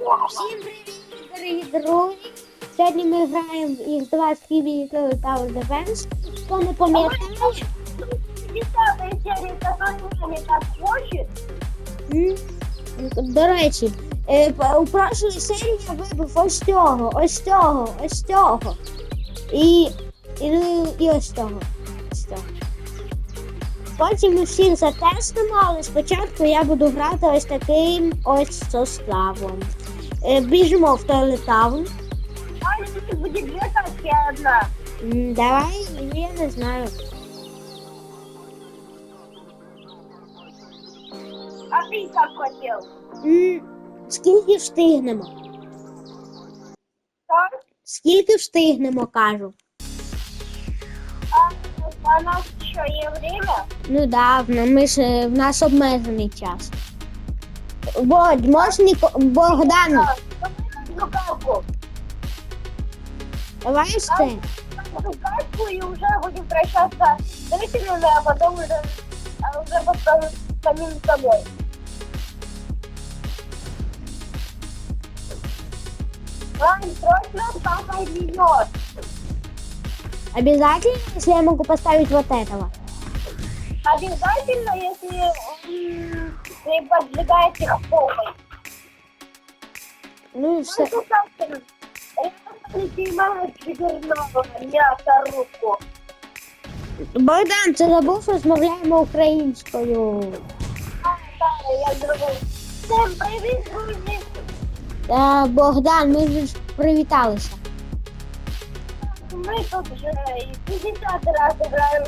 Всім привіт, дорогі друзі! Сьогодні ми граємо в X2 Skibidi Tower Defense. Хто не пам'ятає, до речі, е, у прошлій серії я вибив ось цього, ось цього, ось цього. І, і, ну, і ось цього. Ось цього. Потім ми всіх затестимо, але спочатку я буду грати ось таким ось составом. Е, Біжимо в туалет таун. А если будет две тачки, одна. М, Давай, я не знаю. А ты как хотел? М, Скільки встигнемо? Так? Скільки встигнемо, кажу. А, а у нас еще есть время? Ну да, в- ми ж е, в нас обмежений час. Бодь, можеш Ніко... Богдан, Да. Ну, давай. Ну, карту и уже будем прощаться с зрителями, а потом уже, а уже потом с самим собой. Ладно, срочно папа идет. Обязательно, если я могу поставить вот этого? Обязательно, если м, вы поджигаете их помощь. Ну і Ну, все. это как-то, это снимает жирного мясорубку. Богдан, ти забув, що розмовляємо українською. А, да, я зробив. Всем привіт, друзі! Та, Богдан, ми вже ж привіталися. Ми тут вже і 50 раз граємо.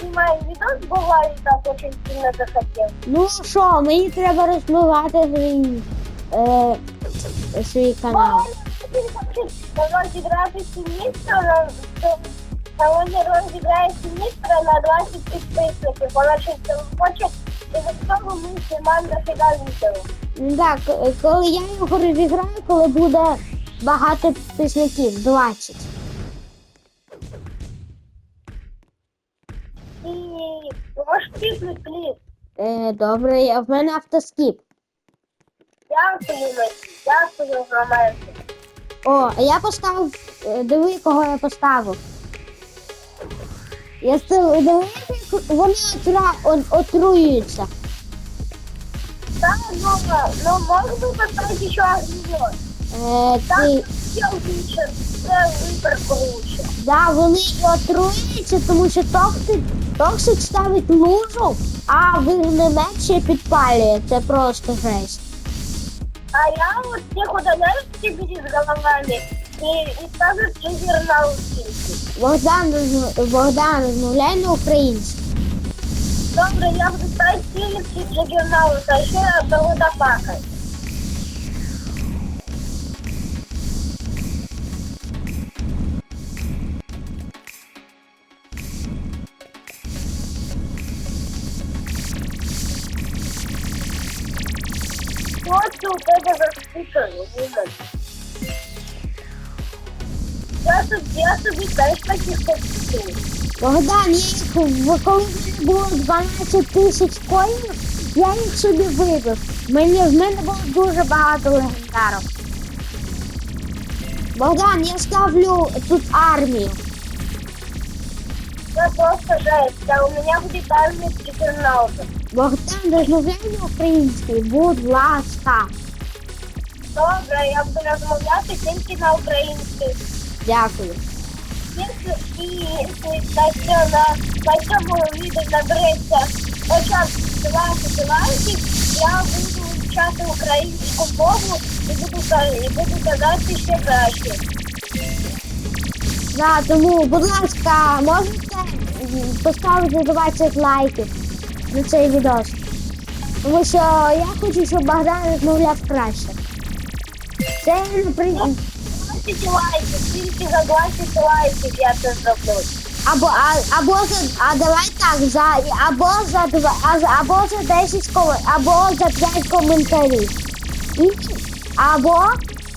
Знімаємо відос, бо так сильно захотів. Ну що, мені треба розмивати свій, е, свій канал. Він хоче розіграти сіністра, сьогодні розіграє сіністра на 20 підписників. Вона щось там хоче, і за цього ми знімаємо нафіга відео. Ну Так, е, коли я його розіграю, коли буде багато підписників, 20. Можеш пісню кліп. Е, добре, я- в мене автоскіп. Дякую, Месі, дякую, Громадський. О, а я поставив. е, Диви, кого я поставив. Я став, диви, як вони отра, от, отруються. Да, ну, ну, может быть, поставить еще огнемет. Е, Так, ти, все лучше, все выбор да, вони і отруються, тому що токсик, токсик ставить лужу, а вогнемет ще підпалює. Це просто жесть. А я вот всех удаляю себе с головами и, и ставлю триггер на утинки. Богдан, розм- Богдан, розмовляй на українській. Добре, я буду ставить Филипс и триггер на ут, а еще я одного допакать. Вот тут это заспикано, Я тут, я собі теж таких хочу. Богдан, я їх, в- коли в мене було 12 тисяч коїнів, я їх собі вибив. Мені, в мене було дуже багато легендарів. Богдан, я ставлю тут армію. Это просто жесть, а у меня будет армия триггернаутов. Богдан, розмовляй на українській, будь ласка. Добре, я буду розмовляти тільки на українській. Дякую. І на, цьо- на, на цьому відео набереться хоча б 20 лайків, я буду вчати українську мову і буду, і буду казати ще краще. Да, тому, будь ласка, можете поставити 20 лайків на цей відос. Тому що я хочу, щоб Богдан розмовляв краще. Це, наприклад, 20 лайків, тільки за 20 лайків я це зроблю. Або, а, або за, а давай так, за, або за два, а, або за 10 ком, або за 5 коментарів. І, або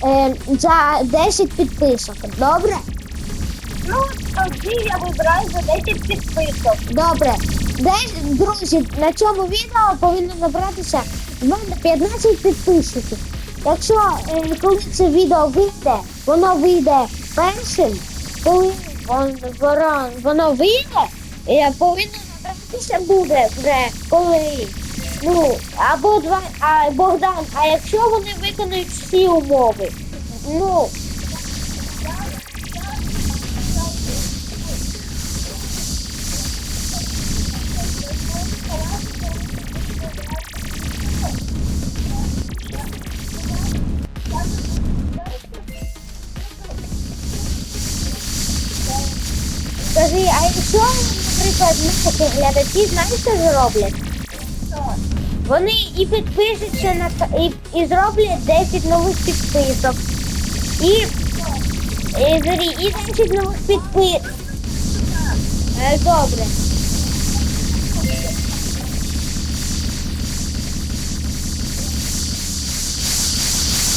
е, за 10 підписок. Добре? Ну, тоді я вибираю за 10 підписок. Добре. Десь, друзі, на цьому відео повинно набратися в мене 15 підписчиків. Якщо е, коли це відео вийде, воно вийде першим, коли он, воно, воно вийде, е, повинно набратися буде вже коли. Ну, або два, а Богдан, а якщо вони виконують всі умови, ну, наприклад, глядачі, знаєш, що зроблять? Вони і підпишуться на і, і зроблять 10 нових підписок. І, і, зорі, і 10 нових підписок. Е, добре.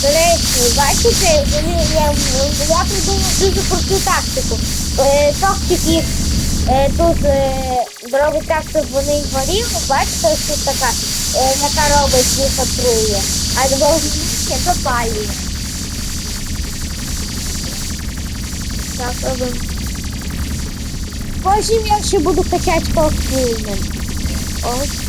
До речі, бачите, вони, я, я придумав дуже просту тактику. Е, е, тут е, робить так, щоб вони горіли. Бачите, що така, е, яка робить їх отрує. А довгоніше запалює. Так, робимо. Потім я ще буду качати коктейльним. Ось.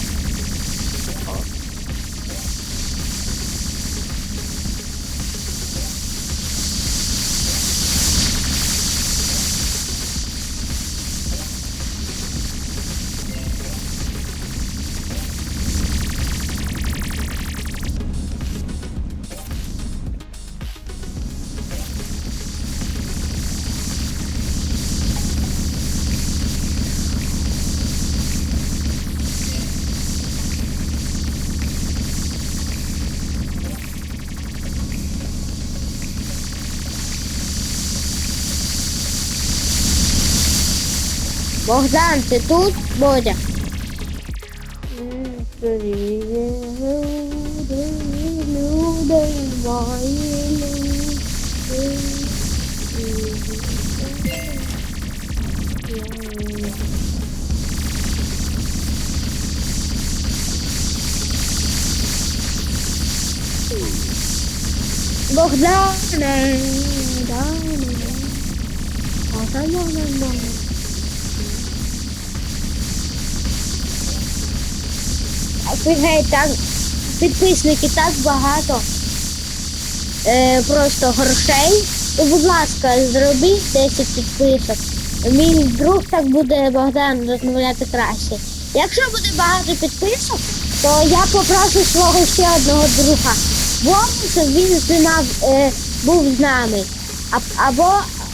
Богдан, ти тут, Бодя? Богдане, Богдане, Богдане, Офігеть, так підписники так багато. Е, просто грошей. То, будь ласка, зробіть 10 підписок. Мій друг так буде Богдан розмовляти краще. Якщо буде багато підписок, то я попрошу свого ще одного друга. Вову, щоб він знімав, е, був з нами. А, або,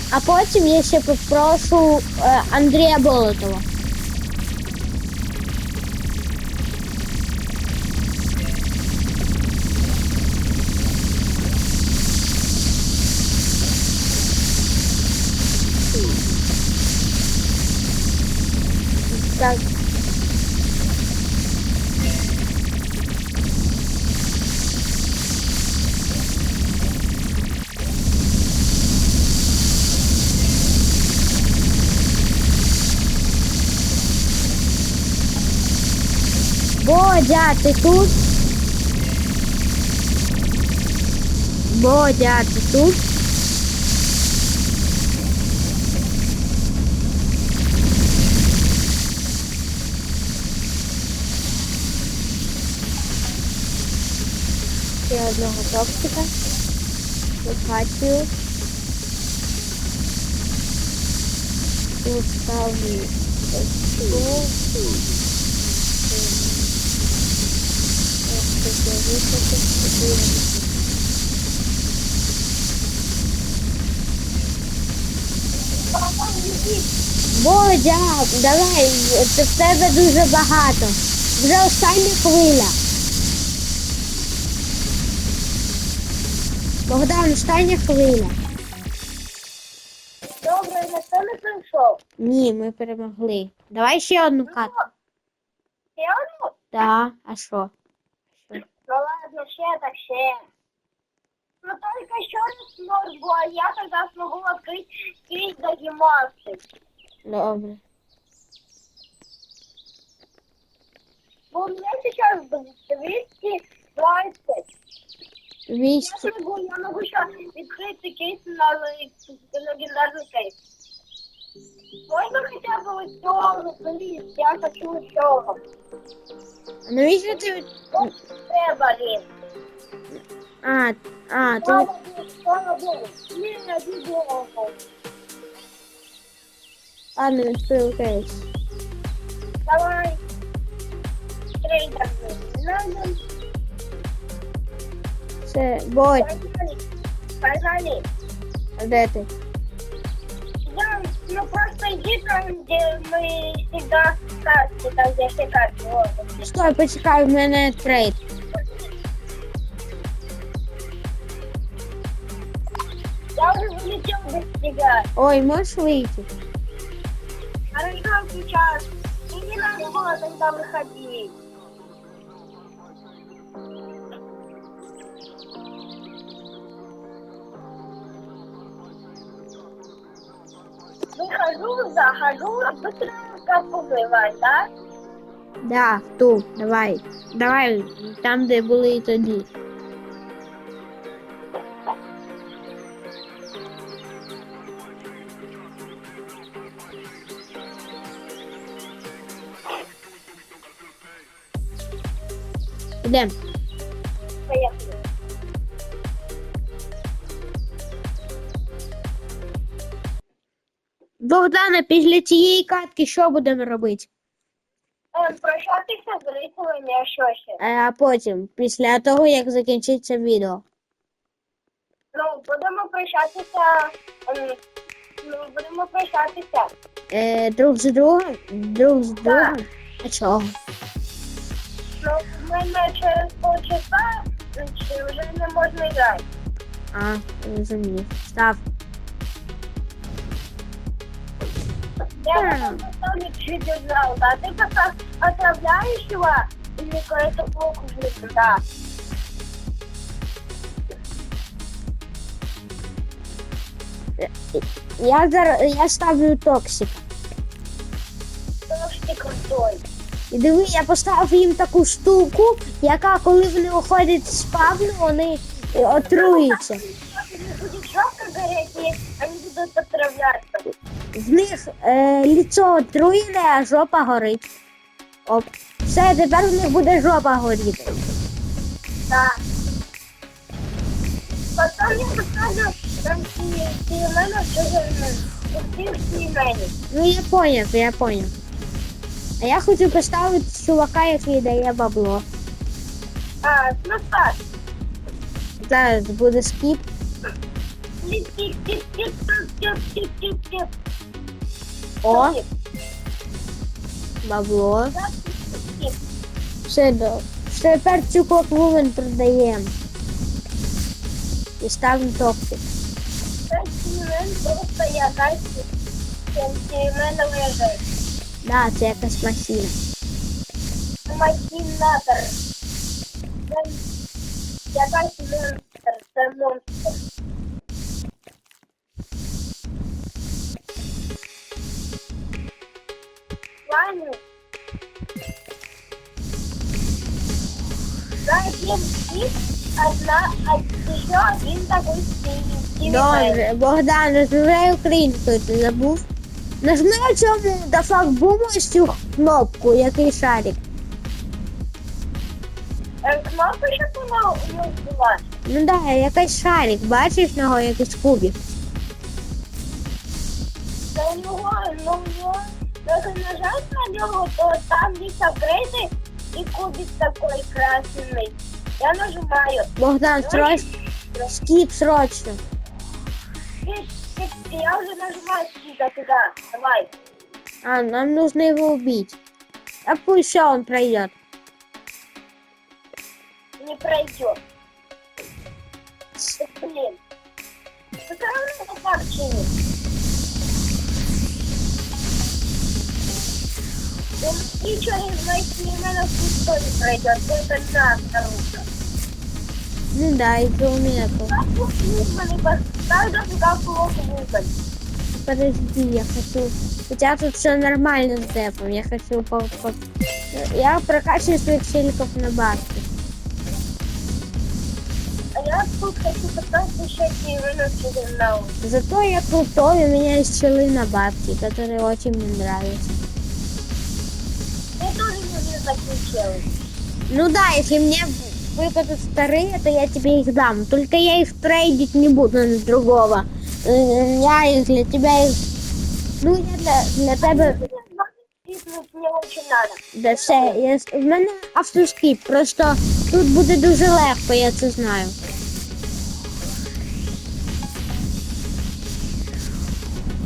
а потім я ще попрошу е, Андрія Болотова. Так. Бодя, ти тут? Бодя, ти тут? Одного топчика. Локацію. Тут ставлю високо. Бодя, давай, це в тебе дуже багато. Вже остання хвиля. Богдан, остання хвиля. Добре, ніхто не прийшов. Ні, ми перемогли. Давай ще одну катку. Я одну? Так, а що? Ну ладно, ще так ще. Ну только еще не смог, бо я тогда смогу открыть кейс до гимнастики. Добре. У меня сейчас 220. Я200. могу, я могу еще открыть кейс на ле- легендарный кейс. Можно хотя бы вот темный, плиз? Я хочу еще. Навіщо ти. Треба, блин. А, а, ти. Слава Богу, слава Богу. Не, не Богу. Ладно, відкрив кейс. Давай. Трейдер. Надо. Це бой, Погнали. Погнали. а де ти? Да, ну просто иди там, где мы всегда карты, там где все карты. Вот. Стой, почекай, в мене трейд. Я уже вылетел без тебя. Ой, можеш вийти? Хорошо, сейчас. И не надо было тогда выходить. Выхожу, захожу, а быстро капу бывает, да? Да, в ту, давай. Давай, там, де були і тоді. Ідем. Богдана, після цієї катки що будемо робити? Е, Прощатися з рисовими а що? Е, А потім, після того, як закінчиться відео. Ну, будемо прощатися. ем, Ну, будемо прощатися. Е, друг з другом? Друг з другом? А чого? Ну, в мене через полчаса вже не можна грати. А, розумію. Став. Я поставлю чуть зал, да? Ты пока отправляешь его, или какой-то блок уже туда. Я я ставлю токсик. Ты крутой. І диви, я поставив їм таку штуку, яка, коли вони виходять з спавну, вони е, отруються. Если не будет жестко гореть, и они В них е, ліцо отруєне, а жопа горить. Оп. Все, тепер в них буде жопа горіти. Да. Потом я поставлю там Сименов, всех Сименов. Ну я поняв, я поняв. А я хочу поставити чувака, який дає бабло. А, ну так. Зараз буде скіп. Тип-тип-тип-тип-тип-тип-тип-тип. О, бабло. Все, до... все тепер цю клопову продаємо. І ставимо. Симен просто я дальше. Сименов лежит. Да, це якась машина. Махинатор. Я дальше монстр. Це монстр. Один тип, одна, а еще один такой синий. Добре, Богдан, розмовляй українською, ти забув? Нажми на цьому до факбуму цю кнопку, який шарик. Е, Кнопка ще була у нього була. Ну да, якийсь шарик, бачиш нього якийсь кубик. Та у нього, ну у якщо нажать на нього, то там есть апгрейды и кубик такой красный. Я нажимаю. Богдан, срочно, скіп срочно. Я уже нажимаю сюда, туда. Давай. А, нам нужно его убить. А пусть он пройдет. Не пройдет. Блин. Какая у него Он ничего не знает, не надо в пустой пройдет, только так наружу. Ну да, это у меня тоже. Подожди, я хочу... У тебя тут все нормально с депом, я хочу... По, по... Я прокачиваю своих челиков на баске. А я тут хочу потратить на минут Зато я крутой, у меня есть челы на бабки, которые очень мне нравятся. Я тоже не закінчила. Ну да, если мне выпадут вторые, то я тебе их дам. Только я их трейдить не буду на другого. Э, Я их для тебя их... Ну, я для, для тебе... Мне очень надо. Да все, я... с- в мене автоскіп, просто тут буде дуже легко, я це знаю.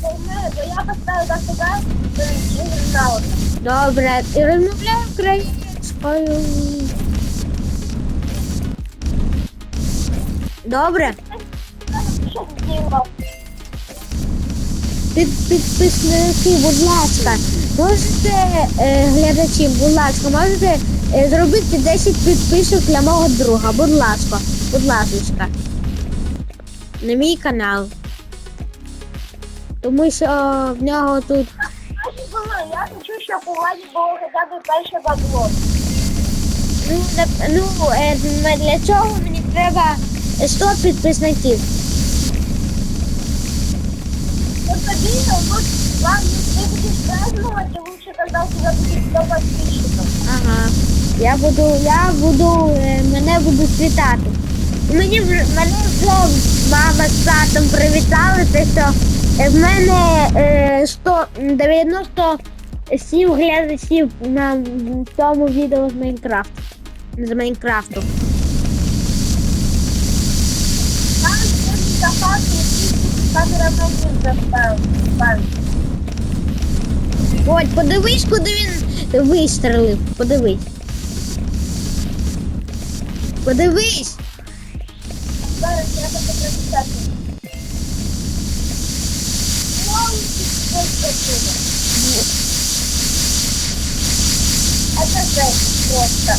Бо ми- бо я поставила за себе через на улицу. Добре, і розмовляю українською. Добре, під, підписники, будь ласка, можете, е, глядачі, будь ласка, можете е, зробити 10 підписок для мого друга, будь ласка, будь ласка. На мій канал. Тому що в нього тут Щоб у вас було хоча б перше бабло. Ну, ну е, для цього мені треба 100 підписників. Ну тобі, ну, вам ти будеш празднувати, лучше, когда у тебя будет 100 подписчиков. Ага. Я буду, я буду, е, мене будуть вітати. Мені вже мене вже мама з татом привітали, те, що е, в мене е, 100, 97 глядачів на цьому відео з Майнкрафту. З Майнкрафту. Там и камера заставила. Ось, подивись, куди він вистрелив. Подивись. Подивись. Зараз я хочу прочитати. Ну, это жесть просто.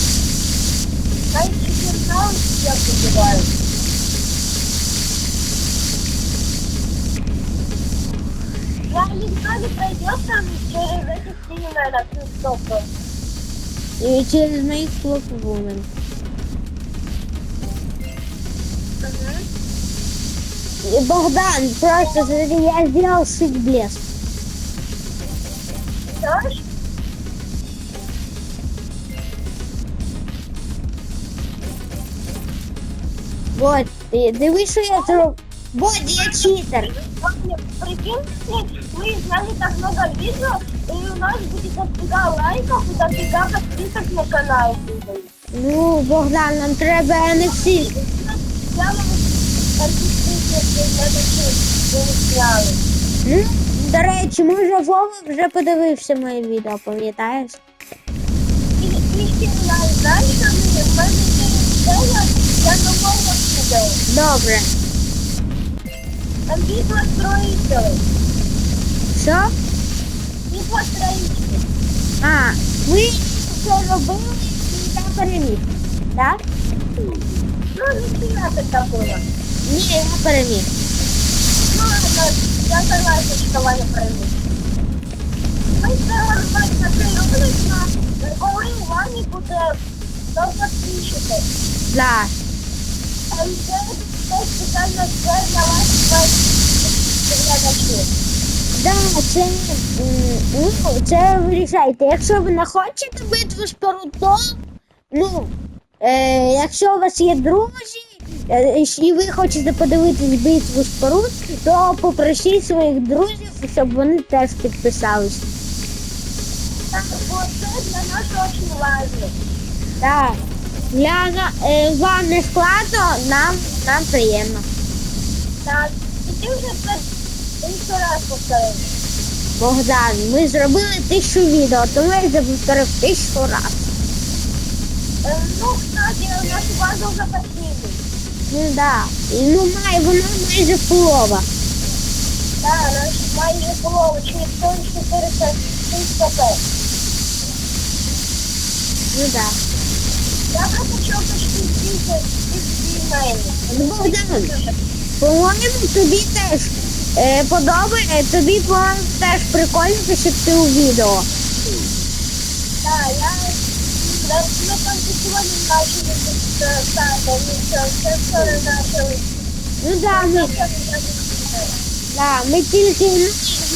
А эти журналы все забивают. Жарлик тоже пройдет там через этих криминальных стопов. И через моих слов вумен. Угу. Богдан, просто смотри, я сделал шик блеск. Что? Вот, і дивись, що я зробив. Вот, я читер. Прикиньте, мы сняли так много видео, и у нас будет дофига лайков и дофига подписок на канал. Ну, Богдан, нам треба всі. Я вам сняли. Ну, до речі, може Вова вже подивився моє відео, пам'ятаєш? І що мені, в мене є ідея для нового відео. Добре. Там відео строїтелі. Що? Відео строїтелі. А, ви це робили і я переміг. Так? Ну, не було. Ні, я переміг. Ну, ладно, я согласна, що Ваня прийме. Ми зараз бачимо, це роблять на коли Вані буде до підписчиків. Да. Да, це, ну, це вирішайте. Якщо ви не хочете битву споруд, то ну, е, якщо у вас є друзі, е, і ви хочете подивитись битву споруд, то попросіть своїх друзів, щоб вони теж підписались. Так, бо це для нас дуже важливо. Так. Для е, вам не складно, нам, нам приємно. Так, і ти вже тисячу раз повторив. Богдан, ми зробили тисячу відео, тому я це повторив тисячу раз. Е, Ну, кстати, нашу базу вже почили. Ну да. І ну має вона майже полова. Так, наш майже було через 400 тисяч Ну да. Я просто тисяч тисяч. Ну, Богдан, по-моєму, тобі теж е, подобає, тобі по-моєму теж прикольно, щоб ти у відео. Так, я Е, Ми там сьогодні з це вчора почали. Ну да, ми, да, ми тільки ну,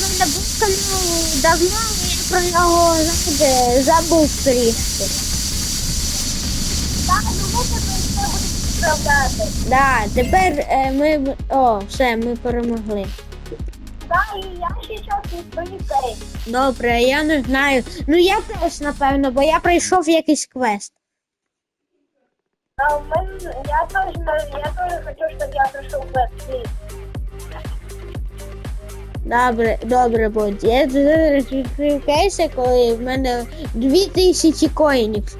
мене був канал давно, я про нього знаєте, забув трішки. Справляти. Да, тепер е, ми. О, все, ми перемогли. Так, і я ще час не поліцей. Добре, я не знаю. Ну я теж, напевно, бо я пройшов якийсь квест. А в мене, я теж, я теж хочу, щоб я пройшов перший. Добре, добре, будь. Я відкрив кейси, коли в мене 2000 коїнів.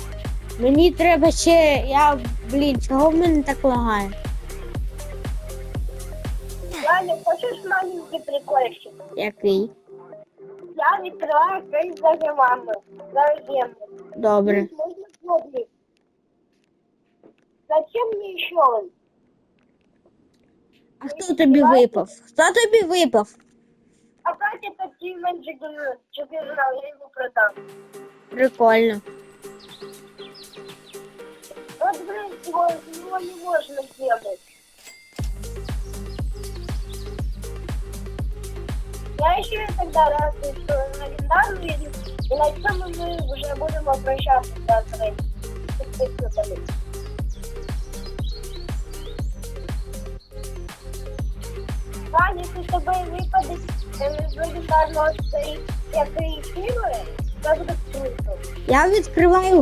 Мені треба ще. Я. Блін, чого в мене так лагає? Ладно, хочеш маленький прикольчик? Який? Я відкриваю кейс за гемами. За гемами. Добре. Зачем мне еще он? А хто тобі випав? Хто тобі випав? А как это Тимон Джиггернал? Я его продам. Прикольно Вот, блин, его, его не можно сделать. Я еще тогда раз что на легендарную иду, и на чем мы уже будем обращаться до своих Ваня, если с тобой выпадет э, з легендарного цей який сили, це буде круто. Я відкриваю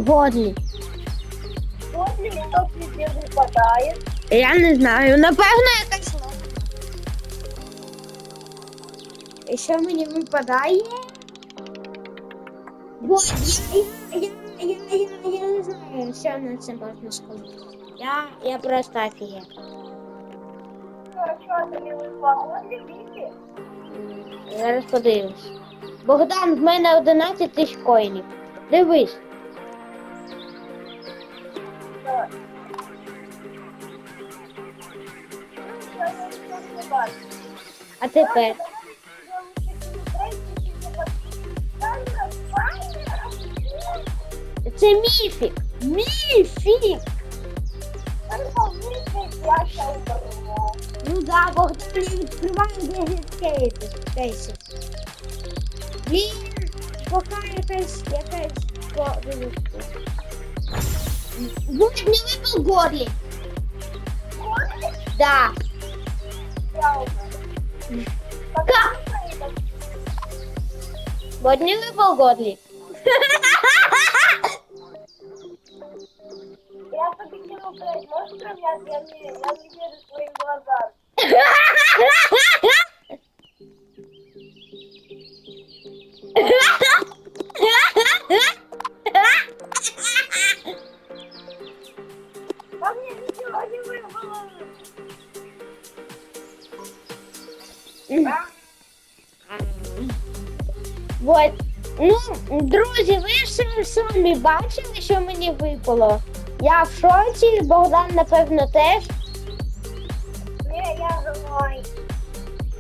годлі. После что тебе выпадает, Я не знаю. Напевно, якась. І що мені випадає? Бо я, я, я, я, я, я не знаю, що на це можна сказати. Я, я просто офігел. Зараз подивимось. Богдан, в мене 11 тисяч коїнів. Дивись. А тепер. Це міфік. Міфік. Ну да, Богдан не відкриває 10 кейсів. кейсів. Він поки якась якась подивиться. Вот не випав горлі. Да. Вот не выпал, горлі. Я победила, блядь, можешь сравнять? Я не, я не верю своим глазам. друзі, ви ж самі бачили, що мені випало. Я в шоці, Богдан, напевно, теж. Не, я живой.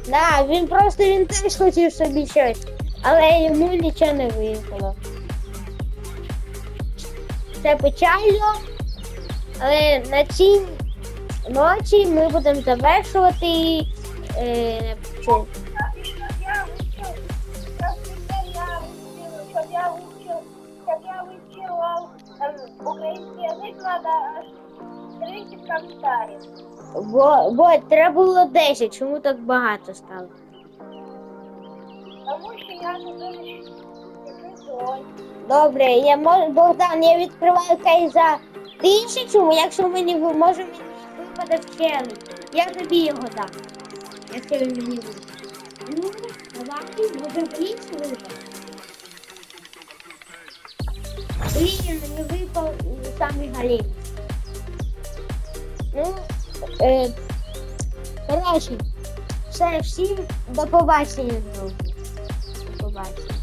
Да, він просто він теж хотів собі щось, але йому нічого не випало. Це печально, але на цій ночі ми будемо завершувати. Е, 30 коментарів. Бо, бо треба було 10, чому так багато стало? Тому що я не знаю, Добре, я можу, Богдан, я відкриваю кейс за тисячу, якщо мені ви- може мені випаде вчений. Я тобі його дам. Якщо він мені випаде. Ну, давай, може більше випаде. Блін, мені випав самий галін. Ну, е, коротше, все, всім до побачення. До побачення.